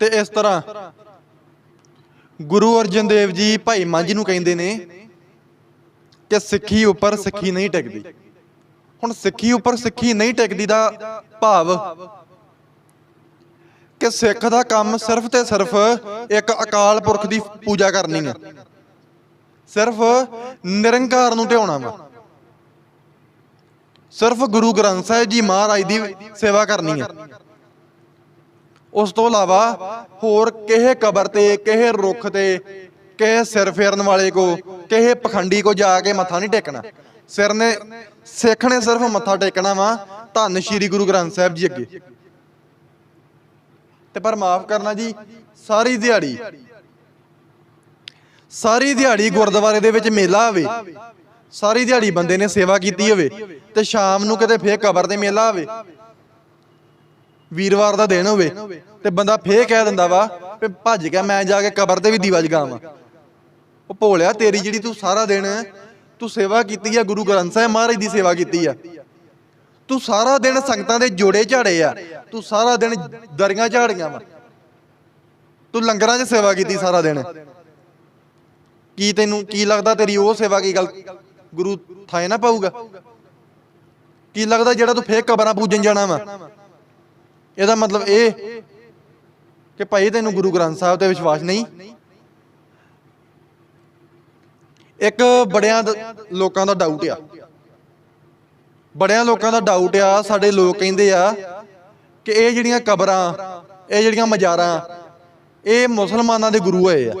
ਤੇ ਇਸ ਤਰ੍ਹਾਂ ਗੁਰੂ ਅਰਜਨ ਦੇਵ ਜੀ ਭਾਈ ਮੰਝ ਨੂੰ ਕਹਿੰਦੇ ਨੇ ਕਿ ਸਿੱਖੀ ਉੱਪਰ ਸਿੱਖੀ ਨਹੀਂ ਟਿਕਦੀ। ਹੁਣ ਸਿੱਖੀ ਉੱਪਰ ਸਿੱਖੀ ਨਹੀਂ ਟਿਕਦੀ ਦਾ ਭਾਵ ਕਿ ਸਿੱਖ ਦਾ ਕੰਮ ਸਿਰਫ ਤੇ ਸਿਰਫ ਇੱਕ ਅਕਾਲ ਪੁਰਖ ਦੀ ਪੂਜਾ ਕਰਨੀ ਹੈ ਸਿਰਫ ਨਿਰੰਕਾਰ ਨੂੰ ਧਿਆਉਣਾ ਵਾ। ਸਿਰਫ ਗੁਰੂ ਗ੍ਰੰਥ ਸਾਹਿਬ ਜੀ ਮਹਾਰਾਜ ਦੀ ਸੇਵਾ ਕਰਨੀ ਹੈ ਉਸ ਤੋਂ ਇਲਾਵਾ ਹੋਰ ਕਿਸੇ ਕਬਰ ਤੇ ਕਿਸੇ ਰੁੱਖ ਤੇ ਕਿਸੇ ਸਿਰ ਫੇਰਨ ਵਾਲੇ ਕੋ ਕਿਸੇ ਪਖੰਡੀ ਕੋ ਜਾ ਕੇ ਮੱਥਾ ਨਹੀਂ ਟੇਕਣਾ। ਸਿਰ ਨੇ, ਸਿੱਖ ਨੇ ਸਿਰਫ ਮੱਥਾ ਟੇਕਣਾ ਵਾ, ਧੰਨ ਸ਼੍ਰੀ ਗੁਰੂ ਗ੍ਰੰਥ ਸਾਹਿਬ ਜੀ ਅੱਗੇ। ਤੇ ਪਰ ਮਾਫ ਕਰਨਾ ਜੀ, ਸਾਰੀ ਦਿਹਾੜੀ ਸਾਰੀ ਦਿਹਾੜੀ ਗੁਰਦੁਆਰੇ ਦੇ ਵਿੱਚ ਮੇਲਾ ਹੋਵੇ, ਸਾਰੀ ਦਿਹਾੜੀ ਬੰਦੇ ਨੇ ਸੇਵਾ ਕੀਤੀ ਹੋਵੇ, ਤੇ ਸ਼ਾਮ ਨੂੰ ਕਿਤੇ ਫੇਰ ਕਬਰ ਤੇ ਮੇਲਾ ਹੋਵੇ ਵੀਰਵਾਰ ਦਾ ਦਿਨ ਹੋਵੇ ਤੇ ਬੰਦਾ ਫੇਰ ਕਹਿ ਦਿੰਦਾ ਵਾ ਵੀ ਭੱਜ ਗਿਆ, ਮੈਂ ਜਾ ਕੇ ਕਬਰ ਤੇ ਵੀ ਦੀਵਾ ਜਗਾਵਾਂ। ਉਹ ਭੋਲਿਆ, ਤੇਰੀ ਜਿਹੜੀ ਤੂੰ ਸਾਰਾ ਦਿਨ ਤੂੰ ਸੇਵਾ ਕੀਤੀ ਆ, ਗੁਰੂ ਗ੍ਰੰਥ ਸਾਹਿਬ ਮਹਾਰਾਜ ਦੀ ਸੇਵਾ ਕੀਤੀ ਆ। ਤੂੰ ਸਾਰਾ ਦਿਨ ਸੰਗਤਾਂ ਦੇ ਜੋੜੇ ਝਾੜੇ ਆ, ਤੂੰ ਸਾਰਾ ਦਿਨ ਦਰੀਆਂ ਝਾੜੀਆਂ ਵਾ। ਤੂੰ ਲੰਗਰਾਂ 'ਚ ਸੇਵਾ ਕੀਤੀ ਸਾਰਾ ਦਿਨ। ਕੀ ਤੈਨੂੰ ਕੀ ਲੱਗਦਾ ਤੇਰੀ ਉਹ ਸੇਵਾ ਕੀ ਗੱਲ, ਗੁਰੂ ਥਾਏ ਨਾ ਪਾਊਗਾ? ਕੀ ਲੱਗਦਾ ਜਿਹੜਾ ਤੂੰ ਫੇਰ ਕਬਰਾਂ ਪੂਜਣ ਜਾਣਾ ਵਾ? ਇਹਦਾ ਮਤਲਬ ਇਹ ਕਿ ਭਾਈ ਤੈਨੂੰ ਗੁਰੂ ਗ੍ਰੰਥ ਸਾਹਿਬ ਤੇ ਵਿਸ਼ਵਾਸ ਨਹੀਂ। ਇੱਕ ਬੜਿਆਂ ਲੋਕਾਂ ਦਾ ਡਾਊਟ ਆ। ਬੜਿਆਂ ਲੋਕਾਂ ਦਾ ਡਾਊਟ ਆ, ਸਾਡੇ ਲੋਕ ਕਹਿੰਦੇ ਆ ਕਿ ਇਹ ਜਿਹੜੀਆਂ ਕਬਰਾਂ, ਇਹ ਜਿਹੜੀਆਂ ਮਜ਼ਾਰਾਂ, ਇਹ ਮੁਸਲਮਾਨਾਂ ਦੇ ਗੁਰੂ ਹੋਏ ਆ।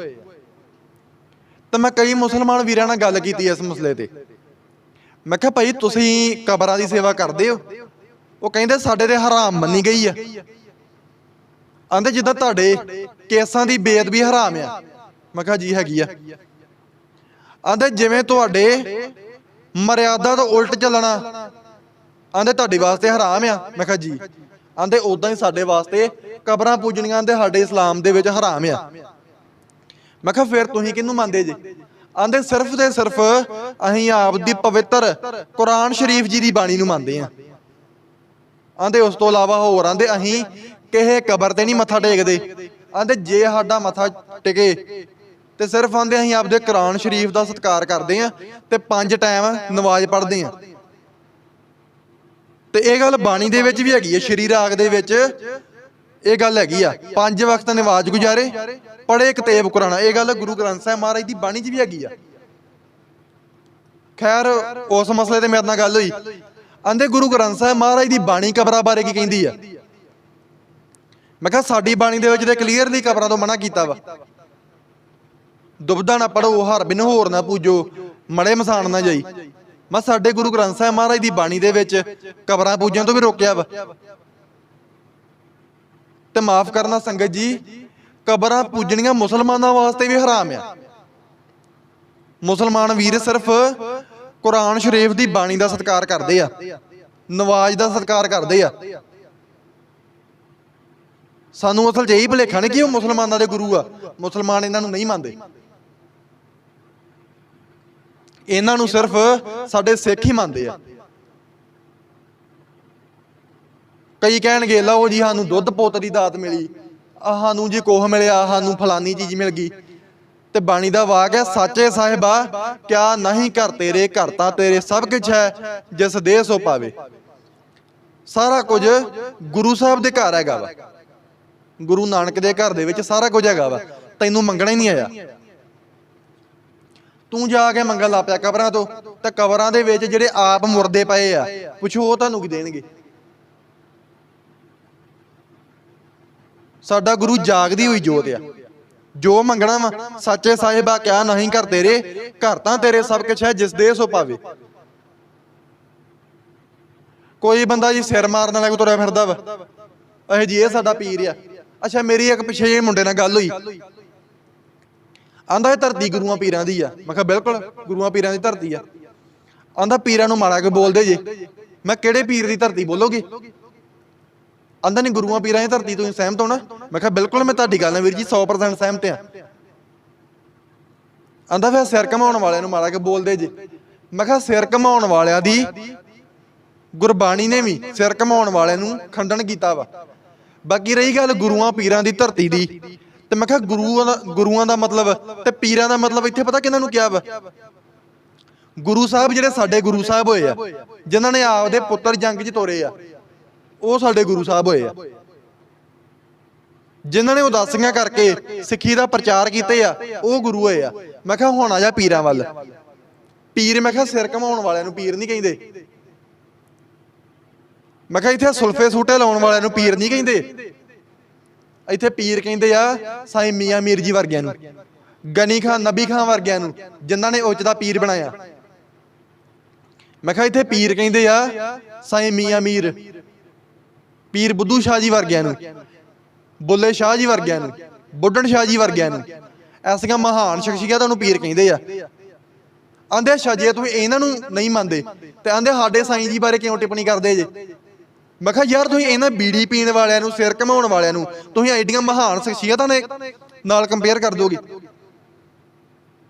ਤਾਂ ਮੈਂ ਕਈ ਮੁਸਲਮਾਨ ਵੀਰਾਂ ਨਾਲ ਗੱਲ ਕੀਤੀ ਇਸ ਮਸਲੇ ਤੇ। ਮੈਂ ਕਿਹਾ ਭਾਈ, ਤੁਸੀਂ ਕਬਰਾਂ ਦੀ ਸੇਵਾ ਕਰਦੇ ਹੋ? ਉਹ ਕਹਿੰਦੇ ਸਾਡੇ ਤੇ ਹਰਾਮ ਮੰਨੀ ਗਈ ਆ। ਆਂਦੇ ਜਿੱਦਾਂ ਤੁਹਾਡੇ ਕੇਸਾਂ ਦੀ ਬੇਅਦਬੀ ਹਰਾਮ ਆ। ਮੈਂ ਕਿਹਾ ਜੀ ਹੈਗੀ ਆ। ਆਂਦੇ ਜਿਵੇਂ ਤੁਹਾਡੇ ਮਰਿਆਦਾ ਤੋਂ ਉਲਟ ਚੱਲਣਾ, ਆਂਦੇ ਤੁਹਾਡੇ ਵਾਸਤੇ ਹਰਾਮ ਆ। ਮੈਂ ਕਿਹਾ ਜੀ। ਆਂਦੇ ਉਦਾਂ ਹੀ ਸਾਡੇ ਵਾਸਤੇ ਕਬਰਾਂ ਪੂਜਣੀਆਂ ਆਂਦੇ ਸਾਡੇ ਇਸਲਾਮ ਦੇ ਵਿੱਚ ਹਰਾਮ ਆ। ਮੈਂ ਕਿਹਾ ਫਿਰ ਤੁਸੀਂ ਕਿਹਨੂੰ ਮੰਨਦੇ ਜੀ? ਆਂਦੇ ਸਿਰਫ ਤੇ ਸਿਰਫ ਅਸੀਂ ਆਪ ਦੀ ਪਵਿੱਤਰ ਕੁਰਾਨ ਸ਼ਰੀਫ ਜੀ ਦੀ ਬਾਣੀ ਨੂੰ ਮੰਨਦੇ ਆ। ਆਂਦੇ ਉਸ ਤੋਂ ਇਲਾਵਾ ਹੋਰ ਆਂਦੇ ਅਸੀਂ ਕਿਸੇ ਕਬਰ ਤੇ ਨਹੀਂ ਮੱਥਾ ਟੇਕਦੇ। ਆਂਦੇ ਜੇ ਸਾਡਾ ਮੱਥਾ ਟਿਕੇ ਤੇ ਸਿਰਫ ਆਂਦੇ ਅਸੀਂ ਆਪਦੇ ਕੁਰਾਨ ਸ਼ਰੀਫ ਦਾ ਸਤਿਕਾਰ ਕਰਦੇ ਆ ਤੇ ਪੰਜ ਟਾਈਮ ਨਮਾਜ਼ ਪੜ੍ਹਦੇ ਆ। ਤੇ ਇਹ ਗੱਲ ਬਾਣੀ ਦੇ ਵਿੱਚ ਵੀ ਹੈਗੀ ਹੈ ਸ਼੍ਰੀ ਰਾਗ ਦੇ ਵਿੱਚ ਇਹ ਗੱਲ ਹੈਗੀ ਆ, ਪੰਜ ਵਕਤ ਨਮਾਜ਼ ਗੁਜ਼ਾਰੇ, ਪੜ੍ਹੇ ਕਿਤਾਬ ਕੁਰਾਨ ਇਹ ਗੱਲ ਗੁਰੂ ਗ੍ਰੰਥ ਸਾਹਿਬ ਮਹਾਰਾਜ ਦੀ ਬਾਣੀ 'ਚ ਵੀ ਹੈਗੀ ਆ। ਖੈਰ, ਉਸ ਮਸਲੇ ਤੇ ਮੇਰੇ ਨਾਲ ਗੱਲ ਹੋਈ। ਆਂਦੇ ਗੁਰੂ ਗ੍ਰੰਥ ਸਾਹਿਬ ਮਹਾਰਾਜ ਦੀ ਬਾਣੀ ਕਬਰਾਂ ਬਾਰੇ ਕੀ ਕਹਿੰਦੀ ਆ? ਮੈਂ ਕਿਹਾ ਸਾਡੀ ਬਾਣੀ ਦੇ ਵਿੱਚ ਤੇ ਕਲੀਅਰਲੀ ਕਬਰਾਂ ਤੋਂ ਮਨਾ ਕੀਤਾ ਵਾ। ਦੁਬਦਾ ਨਾ ਪੜੋ ਹਰ ਬਿਨ ਹੋਰ ਨਾ ਪੂਜੋ, ਮੜੇ ਮਸਾਨ ਨਾ ਜਾਈ। ਮੈਂ ਸਾਡੇ ਗੁਰੂ ਗ੍ਰੰਥ ਸਾਹਿਬ ਮਹਾਰਾਜ ਦੀ ਬਾਣੀ ਦੇ ਵਿੱਚ ਕਬਰਾਂ ਪੂਜਣ ਤੋਂ ਵੀ ਰੋਕਿਆ ਵਾ। ਤੇ ਮਾਫ ਕਰਨਾ ਸੰਗਤ ਜੀ, ਕਬਰਾਂ ਪੂਜਣੀਆਂ ਮੁਸਲਮਾਨਾਂ ਵਾਸਤੇ ਵੀ ਹਰਾਮ ਆ। ਮੁਸਲਮਾਨ ਵੀਰ ਸਿਰਫ ਕੁਰਾਨ ਸ਼ਰੀਫ ਦੀ ਬਾਣੀ ਦਾ ਸਤਿਕਾਰ ਕਰਦੇ ਆ। ਨਵਾਜ਼ ਦਾ ਸਤਿਕਾਰ ਕਰਦੇ ਆ। ਸਾਨੂੰ ਅਸਲ 'ਚ ਇਹੀ ਭੁਲੇਖਾ ਨੇ ਕਿ ਉਹ ਮੁਸਲਮਾਨਾਂ ਦੇ ਗੁਰੂ ਆ। ਮੁਸਲਮਾਨ ਇਹਨਾਂ ਨੂੰ ਨਹੀਂ ਮੰਨਦੇ। ਇਹਨਾਂ ਨੂੰ ਸਿਰਫ ਸਾਡੇ ਸਿੱਖ ਹੀ ਮੰਨਦੇ ਆ। ਕਈ ਕਹਿਣਗੇ, ਲਓ ਜੀ ਸਾਨੂੰ ਦੁੱਧ ਪੁੱਤ ਦੀ ਦਾਤ ਮਿਲੀ। ਆਹ ਸਾਨੂੰ ਜੀ ਕੋਹ ਮਿਲਿਆ ਸਾਨੂੰ ਫਲਾਨੀ ਚੀਜ਼ ਮਿਲ ਗਈ। ਤੇ ਬਾਣੀ ਦਾ ਵਾਕ ਹੈ, ਸਾਚੇ ਸਾਹਿਬਾ, ਕਿਆ ਨਹੀਂ ਘਰ ਤੇਰੇ, ਘਰ ਤਾਂ ਤੇਰੇ ਸਭ ਕੁਝ ਹੈ, ਜਿਸ ਦੇ ਸੋ ਪਾਵੇ। ਸਾਰਾ ਕੁਝ ਗੁਰੂ ਸਾਹਿਬ ਦੇ ਘਰ ਹੈਗਾ ਵਾ। ਗੁਰੂ ਨਾਨਕ ਦੇ ਘਰ ਦੇ ਵਿੱਚ ਸਾਰਾ ਕੁਝ ਹੈਗਾ ਵਾ। ਤੈਨੂੰ ਮੰਗਣਾ ਹੀ ਨਹੀਂ ਆਇਆ। ਤੂੰ ਜਾ ਕੇ ਮੰਗਣ ਲੱਗ ਪਿਆ ਕਬਰਾਂ ਤੋਂ। ਤਾਂ ਕਬਰਾਂ ਦੇ ਵਿੱਚ ਜਿਹੜੇ ਆਪ ਮੁਰਦੇ ਪਏ ਆ, ਪੁੱਛੋ ਉਹ ਤੁਹਾਨੂੰ ਕੀ ਦੇਣਗੇ? ਸਾਡਾ ਗੁਰੂ ਜਾਗਦੀ ਹੋਈ ਜੋਤ ਆ। ਜੋ ਮੰਗਣਾ ਵਾ, ਸੱਚੇ ਸਾਹਿਬਾ ਕਿਆ ਨਹੀਂ ਕਰ ਤੇਰੇ, ਘਰ ਤਾਂ ਤੇਰੇ ਸਭ ਕੁਛ ਹੈ, ਜਿਸ ਦੇ ਸੋ ਪਾਵੇ। ਕੋਈ ਬੰਦਾ ਜੀ ਸਿਰ ਮਾਰਨ ਵਾਲਾ ਕੋ ਤੁਰਿਆ ਫਿਰਦਾ ਵਾ। ਇਹ ਜੀ, ਇਹ ਸਾਡਾ ਪੀਰ ਆ। ਅੱਛਾ, ਮੇਰੀ ਇੱਕ ਪਿੱਛੇ ਜਿਹੇ ਮੁੰਡੇ ਨਾਲ ਗੱਲ ਹੋਈ। ਆਂਦਾ ਇਹ ਧਰਤੀ ਗੁਰੂਆਂ ਪੀਰਾਂ ਦੀ ਆ। ਮੈਂ ਕਿਹਾ, ਬਿਲਕੁਲ, ਗੁਰੂਆਂ ਪੀਰਾਂ ਦੀ ਧਰਤੀ ਆ। ਆਂਦਾ ਪੀਰਾਂ ਨੂੰ ਮਾੜਾ ਕੇ ਬੋਲਦੇ ਜੇ। ਮੈਂ ਕਿਹੜੇ ਪੀਰ ਦੀ ਧਰਤੀ ਬੋਲੋਗੇ? ਆਂਦਾ ਨਹੀਂ ਗੁਰੂਆਂ ਪੀਰਾਂ ਦੀ ਧਰਤੀ ਤੁਸੀਂ ਸਹਿਮਤ ਹੋਣਾ। ਮੈਂ ਕਿਹਾ, ਬਿਲਕੁਲ ਮੈਂ ਤੁਹਾਡੀ ਗੱਲ ਨਾਲ ਵੀਰ ਜੀ 100% ਸਹਿਮਤ ਆ ਆਂਦਾ ਫਿਰ ਸਿਰ ਘਮਾਉਣ ਵਾਲਿਆਂ ਨੂੰ ਮਾੜਾ ਕੇ ਬੋਲਦੇ ਜੇ। ਮੈਂ ਕਿਹਾ, ਸਿਰ ਘਮਾਉਣ ਵਾਲਿਆਂ ਦੀ ਗੁਰਬਾਣੀ ਨੇ ਵੀ ਸਿਰ ਘਮਾਉਣ ਵਾਲਿਆਂ ਨੂੰ ਖੰਡਨ ਕੀਤਾ ਵਾ। ਬਾਕੀ ਰਹੀ ਗੱਲ ਗੁਰੂਆਂ ਪੀਰਾਂ ਦੀ ਧਰਤੀ ਦੀ। ਤੇ ਮੈਂ ਕਿਹਾ, ਗੁਰੂਆਂ ਦਾ ਗੁਰੂਆਂ ਦਾ ਮਤਲਬ ਤੇ ਪੀਰਾਂ ਦਾ ਮਤਲਬ ਇੱਥੇ ਪਤਾ ਕਿਹਨਾਂ ਨੂੰ ਕਿਹਾ ਵਾ? ਗੁਰੂ ਸਾਹਿਬ ਜਿਹੜੇ ਸਾਡੇ ਗੁਰੂ ਸਾਹਿਬ ਹੋਏ ਆ, ਜਿਨ੍ਹਾਂ ਨੇ ਆਪਦੇ ਪੁੱਤਰ ਜੰਗ 'ਚ ਤੋਰੇ ਆ। ਉਹ ਸਾਡੇ ਗੁਰੂ ਸਾਹਿਬ ਹੋਏ ਆ। ਜਿਨ੍ਹਾਂ ਨੇ ਉਦਾਸੀਆਂ ਕਰਕੇ ਸਿੱਖੀ ਦਾ ਪ੍ਰਚਾਰ ਕੀਤੇ ਆ, ਉਹ ਗੁਰੂ ਹੋਏ ਆ। ਮੈਂ ਕਿਹਾ, ਹੁਣ ਆ ਜਾ ਪੀਰਾਂ ਵੱਲ। ਪੀਰ, ਮੈਂ ਕਿਹਾ, ਸਿਰ ਘਮਾਉਣ ਵਾਲਿਆਂ ਨੂੰ ਪੀਰ ਨਹੀਂ ਕਹਿੰਦੇ। ਮੈਂ ਕਿਹਾ, ਇੱਥੇ ਸੁਲਫੇ ਸੂਟੇ ਲਾਉਣ ਵਾਲਿਆਂ ਨੂੰ ਪੀਰ ਨਹੀਂ ਕਹਿੰਦੇ। ਇੱਥੇ ਪੀਰ ਕਹਿੰਦੇ ਆ, ਸਾਈਂ ਮੀਆਂ ਮੀਰ ਜੀ ਵਰਗਿਆਂ ਨੂੰ, ਗਨੀ ਖਾਨ ਨਬੀ ਖਾਨ ਵਰਗਿਆਂ ਨੂੰ, ਜਿਨ੍ਹਾਂ ਨੇ ਉੱਚ ਦਾ ਪੀਰ ਬਣਾਇਆ। ਮੈਂ ਕਿਹਾ, ਇੱਥੇ ਪੀਰ ਕਹਿੰਦੇ ਆ, ਸਾਈਂ ਮੀਆਂ ਮੀਰ। ਪੀਰ ਬੁੱਧੂ ਸ਼ਾਹ ਜੀ ਵਰਗਿਆਂ ਨੂੰ, ਬੁੱਲੇ ਸ਼ਾਹ ਜੀ ਵਰਗਿਆਂ ਨੂੰ ਬੁੱਢਣ ਸ਼ਾਹ ਜੀ ਵਰਗਿਆਂ ਨੂੰ, ਐਸੀਆਂ ਮਹਾਨ ਸ਼ਖਸੀਅਤਾਂ ਨੂੰ ਪੀਰ ਕਹਿੰਦੇ ਆ। ਆਂਦੇ ਅੱਛਾ, ਜੇ ਤੁਸੀਂ ਇਹਨਾਂ ਨੂੰ ਨਹੀਂ ਮੰਨਦੇ, ਤੇ ਆਂਦੇ ਸਾਡੇ ਸਾਈਂ ਜੀ ਬਾਰੇ ਕਿਉਂ ਟਿੱਪਣੀ ਕਰਦੇ ਜੇ? ਮੈਂ ਕਿਹਾ, ਯਾਰ, ਤੁਸੀਂ ਇਹਨਾਂ ਬੀੜੀ ਪੀਣ ਵਾਲਿਆਂ ਨੂੰ, ਸਿਰ ਘਮਾਉਣ ਵਾਲਿਆਂ ਨੂੰ, ਤੁਸੀਂ ਐਡੀਆਂ ਮਹਾਨ ਸ਼ਖਸੀਅਤਾਂ ਨੇ ਨਾਲ ਕੰਪੇਅਰ ਕਰ ਦੋਗੇ? ਮੈਂ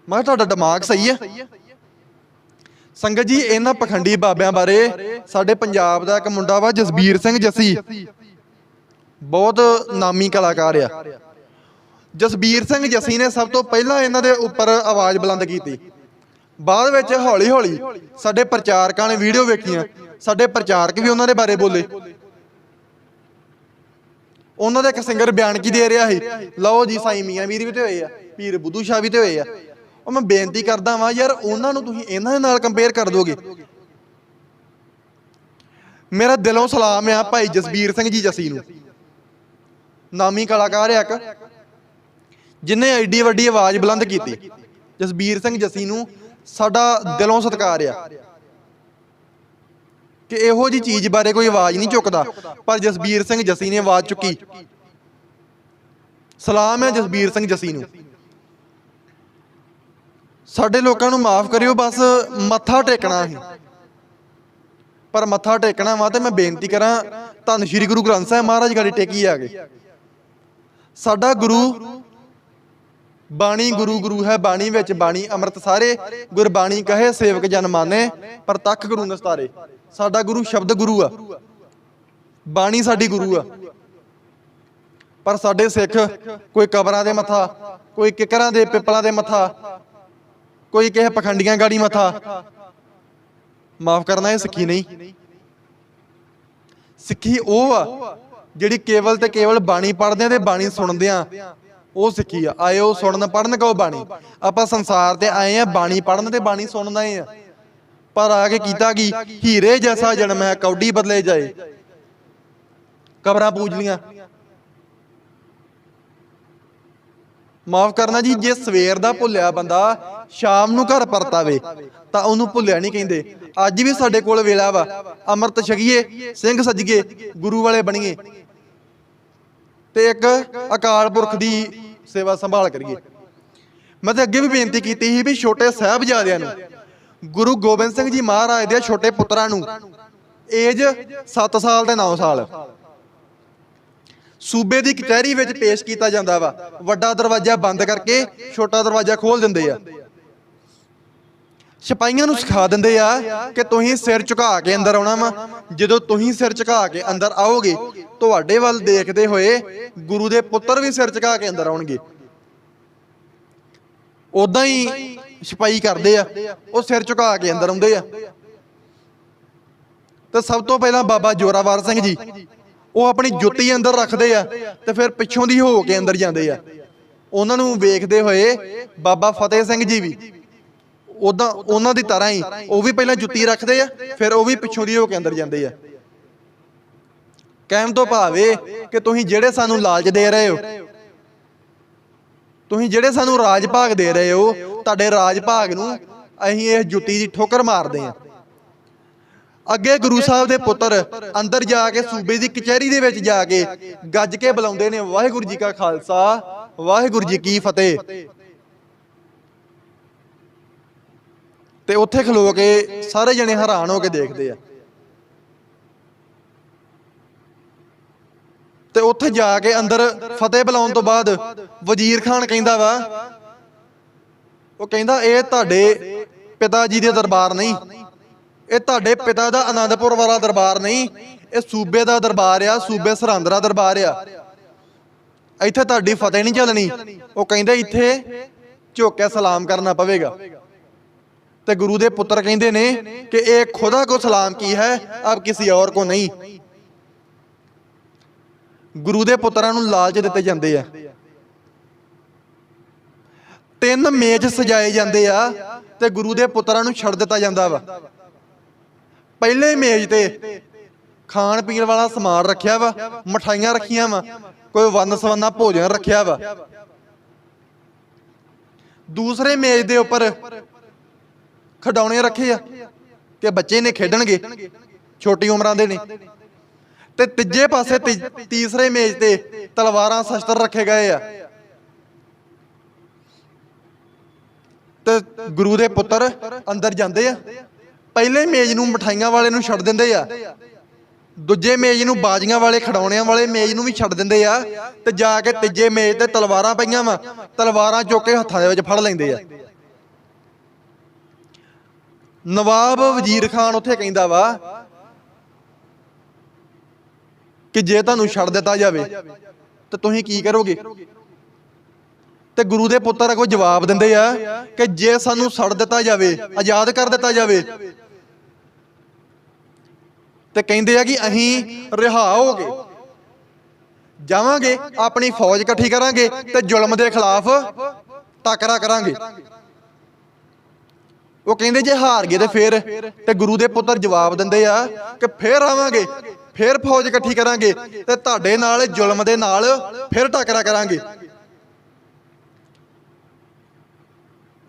ਕਿਹਾ, ਤੁਹਾਡਾ ਦਿਮਾਗ ਸਹੀ ਹੈ ਸੰਗਤ ਜੀ, ਇਹਨਾਂ ਪਖੰਡੀ ਬਾਬਿਆਂ ਬਾਰੇ ਸਾਡੇ ਪੰਜਾਬ ਦਾ ਇੱਕ ਮੁੰਡਾ ਵਾ, ਜਸਬੀਰ ਸਿੰਘ ਜੱਸੀ। ਬਹੁਤ ਨਾਮੀ ਕਲਾਕਾਰ ਆ। ਜਸਬੀਰ ਸਿੰਘ ਜੱਸੀ ਨੇ ਸਭ ਤੋਂ ਪਹਿਲਾਂ ਇਹਨਾਂ ਦੇ ਉੱਪਰ ਆਵਾਜ਼ ਬੁਲੰਦ ਕੀਤੀ। ਬਾਅਦ ਵਿੱਚ ਹੌਲੀ ਹੌਲੀ ਸਾਡੇ ਪ੍ਰਚਾਰਕਾਂ ਨੇ ਵੀਡੀਓ ਵੇਖੀਆਂ। ਸਾਡੇ ਪ੍ਰਚਾਰਕ ਵੀ ਉਹਨਾਂ ਦੇ ਬਾਰੇ ਬੋਲੇ। ਉਹਨਾਂ ਦਾ ਇੱਕ ਸਿੰਗਰ ਬਿਆਨ ਕੀ ਦੇ ਰਿਹਾ ਸੀ। ਲਓ ਜੀ, ਸਾਈ ਮੀਆਂ ਵੀਰ ਵੀ ਤੇ ਹੋਏ ਆ। ਪੀਰ ਬੁੱਧੂ ਸ਼ਾਹ ਵੀ ਤੇ ਹੋਏ ਆ। ਉਹ ਮੈਂ ਬੇਨਤੀ ਕਰਦਾ ਵਾਂ ਯਾਰ, ਉਹਨਾਂ ਨੂੰ ਤੁਸੀਂ ਇਹਨਾਂ ਦੇ ਨਾਲ ਕੰਪੇਅਰ ਕਰ ਦੋਗੇ। ਮੇਰਾ ਦਿਲੋਂ ਸਲਾਮ ਆ ਭਾਈ ਜਸਬੀਰ ਸਿੰਘ ਜੀ ਜੱਸੀ ਨੂੰ। ਨਾਮੀ ਕਲਾਕਾਰ ਆ ਇੱਕ, ਜਿਨੇ ਐਡੀ ਵੱਡੀ ਆਵਾਜ਼ ਬੁਲੰਦ ਕੀਤੀ। ਜਸਬੀਰ ਸਿੰਘ ਜੱਸੀ ਨੂੰ ਸਾਡਾ ਦਿਲੋਂ ਸਤਿਕਾਰ ਆ। ਕਿ ਇਹੋ ਜੀ ਚੀਜ਼ ਬਾਰੇ ਕੋਈ ਆਵਾਜ਼ ਨਹੀਂ ਚੁੱਕਦਾ, ਪਰ ਜਸਬੀਰ ਸਿੰਘ ਜੱਸੀ ਨੇ ਆਵਾਜ਼ ਚੁੱਕੀ। ਸਲਾਮ ਹੈ ਜਸਬੀਰ ਸਿੰਘ ਜੱਸੀ ਨੂੰ। ਸਾਡੇ ਲੋਕਾਂ ਨੂੰ ਮਾਫ ਕਰਿਓ, ਬਸ ਮੱਥਾ ਟੇਕਣਾ ਸੀ ਪਰ ਮੱਥਾ ਟੇਕਣਾ ਵਾ ਤੇ ਮੈਂ ਬੇਨਤੀ ਕਰਾਂ, ਧੰਨ ਸ਼੍ਰੀ ਗੁਰੂ ਗ੍ਰੰਥ ਸਾਹਿਬ ਮਹਾਰਾਜ ਗਾੜੀ ਟੇਕੀ ਆ ਗਏ ਸਾਡਾ ਗੁਰੂ ਬਾਣੀ ਗੁਰੂ ਗੁਰੂ ਹੈ, ਬਾਣੀ ਵਿੱਚ ਬਾਣੀ ਅੰਮ੍ਰਿਤ ਸਾਰੇ, ਗੁਰਬਾਣੀ ਕਹੇ, ਸੇਵਕ ਜਨ ਮਾਨੇ, ਪਰ ਤੱਕ ਗੁਰੂ ਨਸਤਾਰੇ। ਸਾਡਾ ਗੁਰੂ ਸ਼ਬਦ ਗੁਰੂ ਆ। ਬਾਣੀ ਸਾਡੀ ਗੁਰੂ ਆ। ਪਰ ਸਾਡੇ ਸਿੱਖ ਕੋਈ ਕਬਰਾਂ ਦੇ ਮੱਥਾ, ਕੋਈ ਕਿਕਰਾਂ ਦੇ ਪਿੱਪਲਾਂ ਦੇ ਮੱਥਾ ਕੋਈ ਕਿਸੇ ਪਖੰਡੀਆਂ ਗਾੜੀ ਮੱਥਾ। ਮਾਫ ਕਰਨਾ, ਇਹ ਸਿੱਖੀ ਨਹੀਂ। ਸਿੱਖੀ ਉਹ ਆ ਜਿਹੜੀ ਕੇਵਲ ਤੇ ਕੇਵਲ ਬਾਣੀ ਪੜ੍ਹਦੇ ਆ ਤੇ ਬਾਣੀ ਸੁਣਦੇ ਆ। ਉਹ ਸਿੱਖੀ ਆ। ਉਹ ਸੁਣਨ ਪੜਨ ਕਹੋ ਬਾਣੀ। ਆਪਾਂ ਸੰਸਾਰ ਤੇ ਆਏ ਆ, ਬਾਣੀ ਪੜਨ ਤੇ ਬਾਣੀ ਸੁਣਨ ਆਏ ਆ। ਪਰ ਆ ਕੇ ਕੀਤਾ ਕੀ? ਹੀਰੇ ਜੈਸਾ ਜਨਮ ਹੈ, ਕੌਡੀ ਬਦਲੇ ਜਾਏ। ਕਬਰਾਂ ਪੂਜ ਲੀਆਂ। ਮਾਫ ਕਰਨਾ ਜੀ, ਜੇ ਸਵੇਰ ਦਾ ਭੁੱਲਿਆ ਬੰਦਾ ਸ਼ਾਮ ਨੂੰ ਘਰ ਪਰਤਾਵੇ, ਤਾਂ ਉਹਨੂੰ ਭੁੱਲਿਆ ਨਹੀਂ ਕਹਿੰਦੇ। ਅੱਜ ਵੀ ਸਾਡੇ ਕੋਲ ਵੇਲਾ ਵਾ, ਅੰਮ੍ਰਿਤ ਛਕੀਏ, ਸਿੰਘ ਸੱਜੀਏ, ਗੁਰੂ ਵਾਲੇ ਬਣੀਏ। ਤੇ ਇੱਕ ਅਕਾਲ ਪੁਰਖ ਦੀ ਸੇਵਾ ਸੰਭਾਲ ਕਰੀਏ। ਮੈਂ ਤੇ ਅੱਗੇ ਵੀ ਬੇਨਤੀ ਕੀਤੀ ਸੀ ਵੀ ਛੋਟੇ ਸਾਹਿਬਜ਼ਾਦਿਆਂ ਨੂੰ, ਗੁਰੂ ਗੋਬਿੰਦ ਸਿੰਘ ਜੀ ਮਹਾਰਾਜ ਦੇ ਛੋਟੇ ਪੁੱਤਰਾਂ ਨੂੰ ਏਜ 7 ਸਾਲ ਤੇ 9 ਸਾਲ। ਸੂਬੇ ਦੀ ਕਚਹਿਰੀ ਵਿੱਚ ਪੇਸ਼ ਕੀਤਾ ਜਾਂਦਾ ਵਾ। ਵੱਡਾ ਦਰਵਾਜ਼ਾ ਬੰਦ ਕਰਕੇ ਛੋਟਾ ਦਰਵਾਜ਼ਾ ਖੋਲ ਦਿੰਦੇ ਆ। ਸਿਪਾਹੀਆਂ ਨੂੰ ਸਿਖਾ ਦਿੰਦੇ ਆ ਕਿ ਤੁਸੀਂ ਸਿਰ ਝੁਕਾ ਕੇ ਅੰਦਰ ਆਉਣਾ ਵਾ। ਜਦੋਂ ਤੁਸੀਂ ਸਿਰ ਝੁਕਾ ਕੇ ਅੰਦਰ ਆਓਗੇ, ਤੁਹਾਡੇ ਵੱਲ ਦੇਖਦੇ ਹੋਏ ਗੁਰੂ ਦੇ ਪੁੱਤਰ ਵੀ ਸਿਰ ਝੁਕਾ ਕੇ ਅੰਦਰ ਆਉਣਗੇ। ਉਦਾਂ ਹੀ ਸਿਪਾਹੀ ਕਰਦੇ ਆ, ਉਹ ਸਿਰ ਝੁਕਾ ਕੇ ਅੰਦਰ ਆਉਂਦੇ ਆ। ਤਾਂ ਸਭ ਤੋਂ ਪਹਿਲਾਂ ਬਾਬਾ ਜੋਰਾਵਰ ਸਿੰਘ ਜੀ ਉਹ ਆਪਣੀ ਜੁੱਤੀ ਅੰਦਰ ਰੱਖਦੇ ਆ ਤੇ ਫਿਰ ਪਿੱਛੋਂ ਦੀ ਹੋ ਕੇ ਅੰਦਰ ਜਾਂਦੇ ਆ। ਉਹਨਾਂ ਨੂੰ ਵੇਖਦੇ ਹੋਏ ਬਾਬਾ ਫਤਿਹ ਸਿੰਘ ਜੀ ਵੀ ਉਦਾਂ ਉਹਨਾਂ ਦੀ ਤਰ੍ਹਾਂ ਹੀ ਉਹ ਵੀ ਪਹਿਲਾਂ ਜੁੱਤੀ ਰੱਖਦੇ ਆ ਫਿਰ ਉਹ ਵੀ ਪਿੱਛੋਂ ਦੀ ਹੋ ਕੇ ਅੰਦਰ ਜਾਂਦੇ ਆ। ਕਹਿਣ ਤੋਂ ਭਾਵੇਂ ਕਿ ਤੁਸੀਂ ਜਿਹੜੇ ਸਾਨੂੰ ਲਾਲਚ ਦੇ ਰਹੇ ਹੋ ਤੁਸੀਂ ਜਿਹੜੇ ਸਾਨੂੰ ਰਾਜ ਭਾਗ ਦੇ ਰਹੇ ਹੋ ਤੁਹਾਡੇ ਰਾਜ ਭਾਗ ਨੂੰ ਅਸੀਂ ਇਹ ਜੁੱਤੀ ਦੀ ਠੋਕਰ ਮਾਰਦੇ ਆ। ਅੱਗੇ ਗੁਰੂ ਸਾਹਿਬ ਦੇ ਪੁੱਤਰ ਅੰਦਰ ਜਾ ਕੇ ਸੂਬੇ ਦੀ ਕਚਹਿਰੀ ਦੇ ਵਿੱਚ ਜਾ ਕੇ ਗੱਜ ਕੇ ਬੁਲਾਉਂਦੇ ਨੇ ਵਾਹਿਗੁਰੂ ਜੀ ਕਾ ਖਾਲਸਾ ਵਾਹਿਗੁਰੂ ਜੀ ਕੀ ਫਤਿਹ। ਤੇ ਉੱਥੇ ਖਲੋ ਕੇ ਸਾਰੇ ਜਣੇ ਹੈਰਾਨ ਹੋ ਕੇ ਦੇਖਦੇ ਆ। ਤੇ ਉੱਥੇ ਜਾ ਕੇ ਅੰਦਰ ਫਤਿਹ ਬੁਲਾਉਣ ਤੋਂ ਬਾਅਦ ਵਜ਼ੀਰ ਖਾਨ ਕਹਿੰਦਾ ਵਾ ਉਹ ਕਹਿੰਦਾ ਇਹ ਤੁਹਾਡੇ ਪਿਤਾ ਜੀ ਦੇ ਦਰਬਾਰ ਨਹੀਂ। ਇਹ ਤੁਹਾਡੇ ਪਿਤਾ ਦਾ ਆਨੰਦਪੁਰ ਵਾਲਾ ਦਰਬਾਰ ਨਹੀਂ, ਇਹ ਸੂਬੇ ਦਾ ਦਰਬਾਰ ਆ, ਸੂਬੇ ਸਰਹੰਦ ਦਾ ਦਰਬਾਰ ਆ। ਇੱਥੇ ਤੁਹਾਡੀ ਫਤਿਹ ਨਹੀਂ ਚੱਲਣੀ। ਉਹ ਕਹਿੰਦੇ ਇੱਥੇ ਝੁੱਕ ਕੇ ਸਲਾਮ ਕਰਨਾ ਪਵੇਗਾ। ਤੇ ਗੁਰੂ ਦੇ ਪੁੱਤਰ ਕਹਿੰਦੇ ਨੇ ਕਿ ਇਹ ਖੁਦਾ ਕੋ ਸਲਾਮ ਕੀ ਹੈ ਅਬ ਕਿਸੇ ਔਰ ਕੋ ਨਹੀਂ। ਗੁਰੂ ਦੇ ਪੁੱਤਰਾਂ ਨੂੰ ਲਾਲਚ ਦਿੱਤੇ ਜਾਂਦੇ ਆ। ਤਿੰਨ ਮੇਜ਼ ਸਜਾਏ ਜਾਂਦੇ ਆ ਤੇ ਗੁਰੂ ਦੇ ਪੁੱਤਰਾਂ ਨੂੰ ਛੱਡ ਦਿੱਤਾ ਜਾਂਦਾ ਵਾ। ਪਹਿਲੇ ਮੇਜ਼ ਤੇ ਖਾਣ ਪੀਣ ਵਾਲਾ ਸਮਾਨ ਰੱਖਿਆ ਵਾ, ਮਠਾਈਆਂ ਰੱਖੀਆਂ ਵਾ, ਕੋਈ ਵੰਨ ਸਵੰਨਾ ਭੋਜਨ ਰੱਖਿਆ ਵਾ। ਦੂਸਰੇ ਮੇਜ਼ ਦੇ ਉੱਪਰ ਖਿਡੌਣੇ ਰੱਖੇ ਆ ਕਿ ਬੱਚੇ ਨੇ ਖੇਡਣਗੇ, ਛੋਟੀ ਉਮਰਾਂ ਦੇ ਨੇ। ਤੇ ਤੀਜੇ ਪਾਸੇ ਤੀਸਰੇ ਮੇਜ਼ ਤੇ ਤਲਵਾਰਾਂ ਸ਼ਸਤਰ ਰੱਖੇ ਗਏ ਆ। ਤੇ ਗੁਰੂ ਦੇ ਪੁੱਤਰ ਅੰਦਰ ਜਾਂਦੇ ਆ। ਪਹਿਲੇ ਮੇਜ਼ ਨੂੰ ਮਠਾਈਆਂ ਵਾਲੇ ਨੂੰ ਛੱਡ ਦਿੰਦੇ ਆ। ਦੂਜੇ ਮੇਜ਼ ਨੂੰ ਬਾਜੀਆਂ ਵਾਲੇ ਖਡਾਉਣਿਆਂ ਵਾਲੇ ਮੇਜ਼ ਨੂੰ ਵੀ ਛੱਡ ਦਿੰਦੇ ਆ ਤੇ ਜਾ ਕੇ ਤੀਜੇ ਮੇਜ਼ ਤੇ ਤਲਵਾਰਾਂ ਪਈਆਂ ਵਾ, ਤਲਵਾਰਾਂ ਚੁੱਕ ਕੇ ਹੱਥਾਂ ਦੇ ਵਿੱਚ ਫੜ ਲੈਂਦੇ ਆ। ਨਵਾਬ ਵਜ਼ੀਰ ਖਾਨ ਉੱਥੇ ਕਹਿੰਦਾ ਵਾ ਕਿ ਜੇ ਤੁਹਾਨੂੰ ਛੱਡ ਦਿੱਤਾ ਜਾਵੇ, ਤੇ ਤੁਸੀਂ ਕੀ ਕਰੋਗੇ? ਤੇ ਗੁਰੂ ਦੇ ਪੁੱਤਰ ਅੱਗੋਂ ਜਵਾਬ ਦਿੰਦੇ ਆ ਕਿ ਜੇ ਸਾਨੂੰ ਛੱਡ ਦਿੱਤਾ ਜਾਵੇ, ਆਜ਼ਾਦ ਕਰ ਦਿੱਤਾ ਜਾਵੇ। ਤੇ ਕਹਿੰਦੇ ਆ ਕਿ ਅਸੀਂ ਰਿਹਾ ਹੋਗੇ। ਜਾਵਾਂਗੇ, ਆਪਣੀ ਫੌਜ ਇਕੱਠੀ ਕਰਾਂਗੇ ਤੇ ਜ਼ੁਲਮ ਦੇ ਖਿਲਾਫ ਟੱਕਰਾ ਕਰਾਂਗੇ। ਉਹ ਕਹਿੰਦੇ ਜੇ ਹਾਰ ਗਏ ਤੇ ਫਿਰ, ਤੇ ਗੁਰੂ ਦੇ ਪੁੱਤਰ ਜਵਾਬ ਦਿੰਦੇ ਆ ਕਿ ਫੇਰ ਆਵਾਂਗੇ, ਫੇਰ ਫੌਜ ਇਕੱਠੀ ਕਰਾਂਗੇ ਤੇ ਤੁਹਾਡੇ ਨਾਲ ਜ਼ੁਲਮ ਦੇ ਨਾਲ ਫਿਰ ਟੱਕਰਾ ਕਰਾਂਗੇ।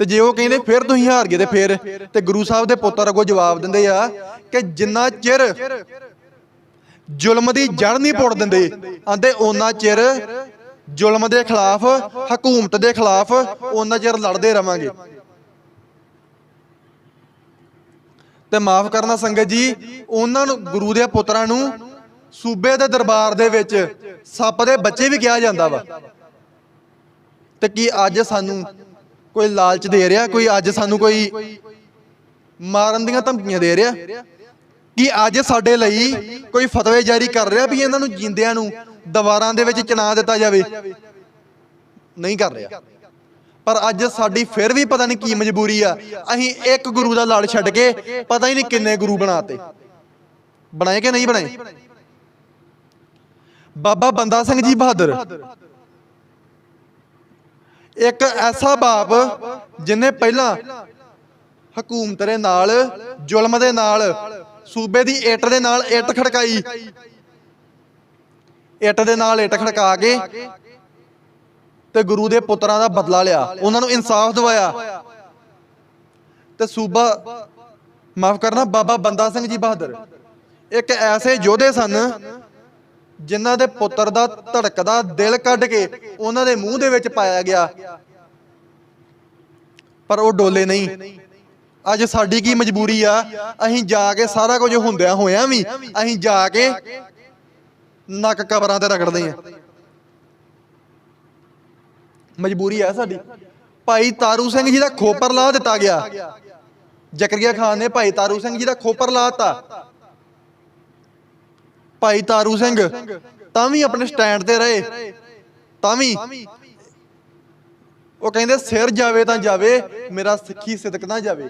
ਤੇ ਜੇ ਉਹ ਕਹਿੰਦੇ ਫਿਰ ਤੁਸੀਂ ਹਾਰ ਗਏ ਤੇ ਫਿਰ ਤੇ ਗੁਰੂ ਸਾਹਿਬ ਦੇ ਪੁੱਤਰ ਅੱਗੋਂ ਜਵਾਬ ਦਿੰਦੇ ਆ ਕਿ ਜਿੰਨਾ ਚਿਰ ਜ਼ੁਲਮ ਦੀ ਜੜ ਨਹੀਂ ਪੁੱਟ ਦਿੰਦੇ, ਆਂਦੇ ਉਹਨਾਂ ਚਿਰ ਜ਼ੁਲਮ ਦੇ ਖਿਲਾਫ, ਹਕੂਮਤ ਦੇ ਖਿਲਾਫ ਉਹਨਾਂ ਚਿਰ ਲੜਦੇ ਰਵਾਂਗੇ। ਤੇ ਮਾਫ ਕਰਨਾ ਸੰਗਤ ਜੀ, ਉਹਨਾਂ ਨੂੰ ਗੁਰੂ ਦੇ ਪੁੱਤਰਾਂ ਨੂੰ ਸੂਬੇ ਦੇ ਦਰਬਾਰ ਦੇ ਵਿੱਚ ਸੱਪ ਦੇ ਬੱਚੇ ਵੀ ਕਿਹਾ ਜਾਂਦਾ ਵਾ। ਤੇ ਕੀ ਅੱਜ ਸਾਨੂੰ ਕੋਈ ਲਾਲਚ ਦੇ ਰਿਹਾ, ਕੋਈ ਅੱਜ ਸਾਨੂੰ ਕੋਈ ਮਾਰਨ ਦੀਆਂ ਧਮਕੀਆਂ ਦੇ ਰਿਹਾ? ਕਿ ਅੱਜ ਸਾਡੇ ਲਈ ਕੋਈ ਫਤਵੇ ਜਾਰੀ ਕਰ ਰਿਹਾ ਵੀ ਇਹਨਾਂ ਨੂੰ ਜਿੰਦਿਆਂ ਨੂੰ ਦੀਵਾਰਾਂ ਦੇ ਵਿੱਚ ਚਣਾ ਦਿੱਤਾ ਜਾਵੇ? ਨਹੀਂ ਕਰ ਰਿਹਾ। ਪਰ ਅੱਜ ਸਾਡੀ ਫਿਰ ਵੀ ਪਤਾ ਨਹੀਂ ਕੀ ਮਜਬੂਰੀ ਆ। ਅਸੀਂ ਇੱਕ ਗੁਰੂ ਦਾ ਲੜ ਛੱਡ ਕੇ ਪਤਾ ਹੀ ਨਹੀਂ ਕਿੰਨੇ ਗੁਰੂ ਬਣਾਤੇ। ਬਣਾਏ ਕਿ ਨਹੀਂ ਬਣਾਏ? ਬਾਬਾ ਬੰਦਾ ਸਿੰਘ ਜੀ ਬਹਾਦਰ ਇੱਕ ਐਸਾ ਬਾਪ ਜਿਨੇ ਪਹਿਲਾਂ ਹਕੂਮਤ ਦੇ ਨਾਲ, ਜ਼ੁਲਮ ਦੇ ਨਾਲ, ਸੂਬੇ ਦੀ ਇੱਟ ਦੇ ਨਾਲ ਇੱਟ ਖੜਕਾਈ। ਇੱਟ ਦੇ ਨਾਲ ਇੱਟ ਖੜਕਾ ਕੇ ਤੇ ਗੁਰੂ ਦੇ ਪੁੱਤਰਾਂ ਦਾ ਬਦਲਾ ਲਿਆ। ਉਹਨਾਂ ਨੂੰ ਇਨਸਾਫ ਦਿਵਾਇਆ। ਤੇ ਸੂਬਾ, ਮਾਫ ਕਰਨਾ, ਬਾਬਾ ਬੰਦਾ ਸਿੰਘ ਜੀ ਬਹਾਦਰ। ਇੱਕ ਐਸੇ ਯੋਧੇ ਸਨ ਜਿਨ੍ਹਾਂ ਦੇ ਪੁੱਤਰ ਦਾ ਧੜਕਦਾ ਦਿਲ ਕੱਢ ਕੇ ਉਹਨਾਂ ਦੇ ਮੂੰਹ ਦੇ ਵਿੱਚ ਪਾਇਆ ਗਿਆ। ਪਰ ਉਹ ਡੋਲੇ ਨਹੀਂ। ਅੱਜ ਸਾਡੀ ਕੀ ਮਜਬੂਰੀ ਆ? ਅਸੀਂ ਜਾ ਕੇ ਸਾਰਾ ਕੁਝ ਹੁੰਦਿਆਂ ਹੋਇਆਂ ਵੀ ਅਸੀਂ ਜਾ ਕੇ ਨੱਕ ਕਬਰਾਂ ਤੇ ਰਗੜਦੇ ਆ ਮਜਬੂਰੀ ਆ ਸਾਡੀ। ਭਾਈ ਤਾਰੂ ਸਿੰਘ ਜੀ ਦਾ ਖੋਪਰ ਲਾ ਦਿੱਤਾ ਗਿਆ। ਜ਼ਕਰੀਆ ਖਾਨ ਨੇ ਭਾਈ ਤਾਰੂ ਸਿੰਘ ਜੀ ਦਾ ਖੋਪਰ ਲਾਤਾ ਭਾਈ ਤਾਰੂ ਸਿੰਘ ਤਾਂ ਵੀ ਆਪਣੇ ਸਟੈਂਡ ਤੇ ਰਹੇ। ਤਾਂ ਵੀ। ਉਹ ਕਹਿੰਦੇ ਸਿਰ ਜਾਵੇ ਤਾਂ ਜਾਵੇ ਮੇਰਾ ਸਿੱਖੀ ਸਿਦਕ ਨਾ ਜਾਵੇ।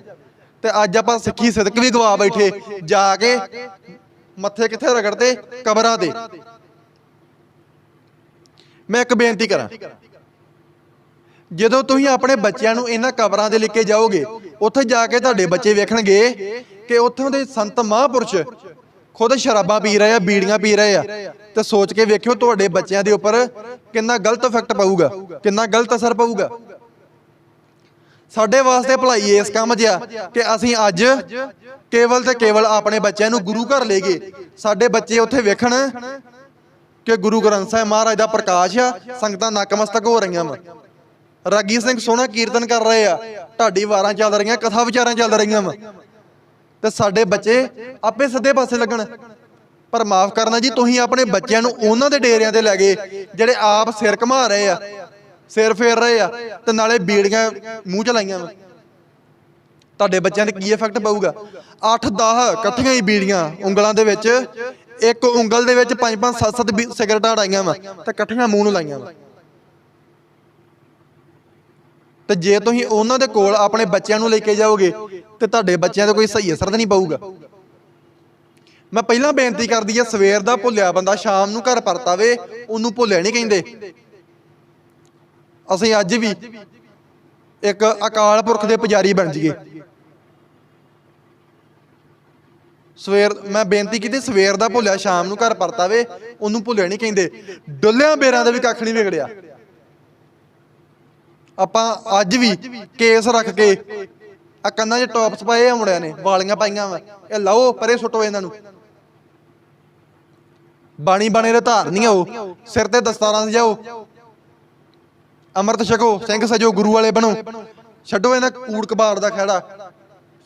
ਤੇ ਅੱਜ ਆਪਾਂ ਸਿੱਖੀ ਸਿਦਕ ਵੀ ਗਵਾ ਬੈਠੇ ਜਾ ਕੇ ਮੱਥੇ ਕਿੱਥੇ ਰਗੜਦੇ? ਕਬਰਾਂ ਤੇ। ਮੈਂ ਇੱਕ ਬੇਨਤੀ ਕਰਾਂ। ਜਦੋਂ ਤੁਸੀਂ ਆਪਣੇ ਬੱਚਿਆਂ ਨੂੰ ਇਹਨਾਂ ਕਬਰਾਂ ਦੇ ਲੈ ਕੇ ਜਾਓਗੇ ਉੱਥੇ ਜਾ ਕੇ ਤੁਹਾਡੇ ਬੱਚੇ ਵੇਖਣਗੇ ਕਿ ਉੱਥੋਂ ਦੇ ਸੰਤ ਮਹਾਂਪੁਰਸ਼ ਖੁਦ ਸ਼ਰਾਬਾਂ ਪੀ ਰਹੇ ਆ, ਬੀੜੀਆਂ ਪੀ ਰਹੇ ਆ। ਤੇ ਸੋਚ ਕੇ ਵੇਖਿਓ ਤੁਹਾਡੇ ਬੱਚਿਆਂ ਦੇ ਉੱਪਰ ਕਿੰਨਾ ਗਲਤ ਇਫੈਕਟ ਪਊਗਾ, ਕਿੰਨਾ ਗਲਤ ਅਸਰ ਪਊਗਾ। ਸਾਡੇ ਵਾਸਤੇ ਭਲਾਈ ਇਸ ਕੰਮ 'ਚ ਆ ਕਿ ਅਸੀਂ ਅੱਜ ਕੇਵਲ ਤੇ ਕੇਵਲ ਆਪਣੇ ਬੱਚਿਆਂ ਨੂੰ ਗੁਰੂ ਘਰ ਲੈ ਗਏ ਸਾਡੇ ਬੱਚੇ ਉੱਥੇ ਵੇਖਣ ਕਿ ਗੁਰੂ ਗ੍ਰੰਥ ਸਾਹਿਬ ਮਹਾਰਾਜ ਦਾ ਪ੍ਰਕਾਸ਼ ਆ, ਸੰਗਤਾਂ ਨਕਮਸਤਕ ਹੋ ਰਹੀਆਂ ਵਾ। ਰਾਗੀ ਸਿੰਘ ਸੋਹਣਾ ਕੀਰਤਨ ਕਰ ਰਹੇ ਆ, ਢਾਡੀ ਵਾਰਾਂ ਚੱਲ ਰਹੀਆਂ, ਕਥਾ ਵਿਚਾਰਾਂ ਚੱਲ ਰਹੀਆਂ ਵਾ। ਤੇ ਸਾਡੇ ਬੱਚੇ ਆਪੇ ਸਿੱਧੇ ਪਾਸੇ ਲੱਗਣ। ਪਰ ਮਾਫ ਕਰਨਾ ਜੀ, ਤੁਸੀਂ ਆਪਣੇ ਬੱਚਿਆਂ ਨੂੰ ਉਹਨਾਂ ਦੇ ਡੇਰਿਆਂ ਤੇ ਲੈ ਗਏ, ਜਿਹੜੇ ਆਪ ਸਿਰ ਘਮਾ ਰਹੇ ਆ, ਸਿਰ ਫੇਰ ਰਹੇ ਆ, ਤੇ ਨਾਲੇ ਬੀੜੀਆਂ ਮੂੰਹ ਚ ਲਾਈਆਂ ਵਾ। ਤੁਹਾਡੇ ਬੱਚਿਆਂ ਤੇ ਕੀ ਇਫੈਕਟ ਪਊਗਾ? 8-10 ਇਕੱਠੀਆਂ ਹੀ ਬੀੜੀਆਂ ਉਂਗਲਾਂ ਦੇ ਵਿੱਚ, ਇੱਕ ਉਂਗਲ ਦੇ ਵਿੱਚ 5-5 7-7 ਸਿਗਰਟਾਂ ਅੜਾਈਆਂ ਵਾ, ਤੇ ਇਕੱਠੀਆਂ ਮੂੰਹ ਨੂੰ ਲਾਈਆਂ ਵਾ। ਤੇ ਜੇ ਤੁਸੀਂ ਉਹਨਾਂ ਦੇ ਕੋਲ ਆਪਣੇ ਬੱਚਿਆਂ ਨੂੰ ਲੈ ਕੇ ਜਾਓਗੇ ਤੇ ਤੁਹਾਡੇ ਬੱਚਿਆਂ ਤੇ ਕੋਈ ਸਹੀ ਅਸਰ ਤਾਂ ਨਹੀਂ ਪਊਗਾ। ਮੈਂ ਪਹਿਲਾਂ ਬੇਨਤੀ ਕਰਦੀ ਆ ਸਵੇਰ ਦਾ ਭੁੱਲਿਆ ਬੰਦਾ ਸ਼ਾਮ ਨੂੰ ਘਰ ਪਰਤਾਵੇ ਉਹਨੂੰ ਭੁੱਲਿਆ ਨਹੀਂ ਕਹਿੰਦੇ। ਅਸੀਂ ਅੱਜ ਵੀ ਇੱਕ ਅਕਾਲ ਪੁਰਖ ਦੇ ਪੁਜਾਰੀ ਬਣ ਜਾਈਏ। ਸਵੇਰ ਮੈਂ ਬੇਨਤੀ ਕੀਤੀ ਸਵੇਰ ਦਾ ਭੁੱਲਿਆ ਸ਼ਾਮ ਨੂੰ ਘਰ ਪਰਤਾਵੇ ਉਹਨੂੰ ਭੁੱਲਿਆ ਨਹੀਂ ਕਹਿੰਦੇ। ਡੁੱਲਿਆਂ ਬੇਰਾਂ ਦਾ ਵੀ ਕੱਖ ਨਹੀਂ ਵਿਗੜਿਆ। ਆਪਾਂ ਅੱਜ ਵੀ ਕੇਸ ਰੱਖ ਕੇ ਆ ਕੰਨਾਂ 'ਚ ਟੌਪਸ ਪਾਏ ਆ ਮੁੰਡਿਆਂ ਨੇ, ਵਾਲੀਆਂ ਪਾਈਆਂ ਵਾ। ਇਹ ਲਾਓ, ਪਰੇ ਸੁੱਟੋ ਇਹਨਾਂ ਨੂੰ। ਬਾਣੀ ਬਾਣੇ ਦੇ ਧਾਰ ਨਹੀਂ ਆਓ, ਸਿਰ ਤੇ ਦਸਤਾਰਾਂ ਸਜਾਓ। ਅੰਮ੍ਰਿਤ ਛਕੋ, ਸਿੰਘ ਸਜੋ, ਗੁਰੂ ਵਾਲੇ ਬਣੋ। ਛੱਡੋ ਇਹਨਾਂ ਕੂੜ ਕਬਾੜ ਦਾ ਖਹਿੜਾ,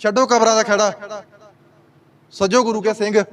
ਛੱਡੋ ਕਬਰਾਂ ਦਾ ਖਹਿੜਾ। ਸਜੋ ਗੁਰੂ ਕੇ ਸਿੰਘ।